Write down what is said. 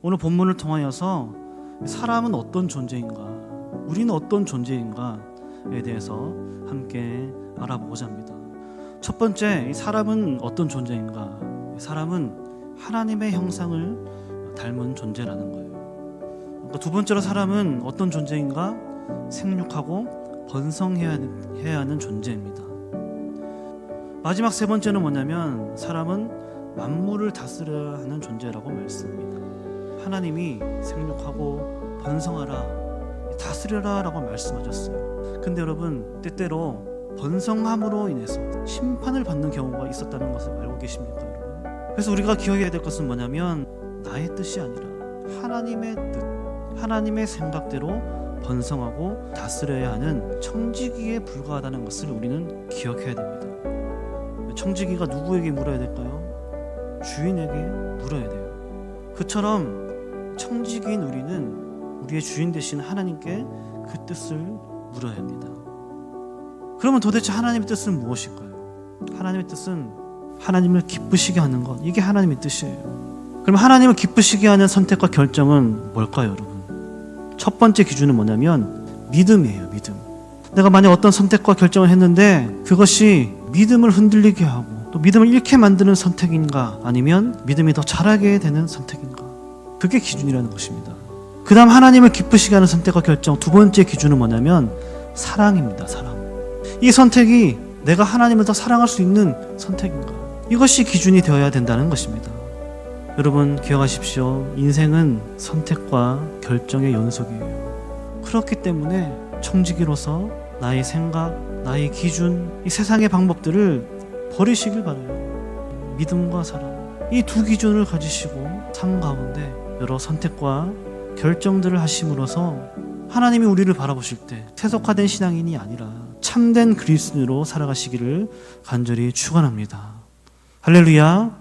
오늘 본문을 통하여서 사람은 어떤 존재인가, 우리는 어떤 존재인가에 대해서 함께 알아보고자 합니다. 첫 번째, 이 사람은 어떤 존재인가? 사람은 하나님의 형상을 닮은 존재라는 거예요. 또두 번째로 사람은 어떤 존재인가? 생육하고 번성해야 하는- 해야 하는 존재입니다. 마지막 세 번째는 뭐냐면 사람은 만물을 다스려야 하는 존재라고 말씀합니다. 하나님이 생육하고 번성하라, 다스려라 라고 말씀하셨어요. 근데 여러분 때때로 번성함으로 인해서 심판을 받는 경우가 있었다는 것을 알고 계십니까, 여러분? 그래서 우리가 기억해야 될 것은 뭐냐면 나의 뜻이 아니라 하나님의 뜻, 하나님의 생각대로 번성하고 다스려야 하는 청지기에 불과하다는 것을 우리는 기억해야 됩니다. 청지기가 누구에게 물어야 될까요? 주인에게 물어야 돼요. 그처럼 청지기인 우리는 우리의 주인 되신 하나님께 그 뜻을 물어야 합니다. 그러면 도대체 하나님의 뜻은 무엇일까요? 하나님의 뜻은 하나님을 기쁘시게 하는 것. 이게 하나님의 뜻이에요. 그럼 하나님을 기쁘시게 하는 선택과 결정은 뭘까요, 여러분? 첫 번째 기준은 뭐냐면 믿음이에요, 믿음. 내가 만약 어떤 선택과 결정을 했는데 그것이 믿음을 흔들리게 하고 또 믿음을 잃게 만드는 선택인가 아니면 믿음이 더 자라게 되는 선택인가 그게 기준이라는 것입니다. 그 다음 하나님을 기쁘시게 하는 선택과 결정 두 번째 기준은 뭐냐면 사랑입니다. 사랑. 이 선택이 내가 하나님을 더 사랑할 수 있는 선택인가 이것이 기준이 되어야 된다는 것입니다. 여러분 기억하십시오. 인생은 선택과 결정의 연속이에요. 그렇기 때문에 청지기로서 나의 생각, 나의 기준, 이 세상의 방법들을 버리시길 바라요. 믿음과 사랑. 이 두 기준을 가지시고 삶 가운데 여러 선택과 결정들을 하심으로써 하나님이 우리를 바라보실 때 세속화된 신앙인이 아니라 참된 그리스도로 살아가시기를 간절히 축원합니다. 할렐루야.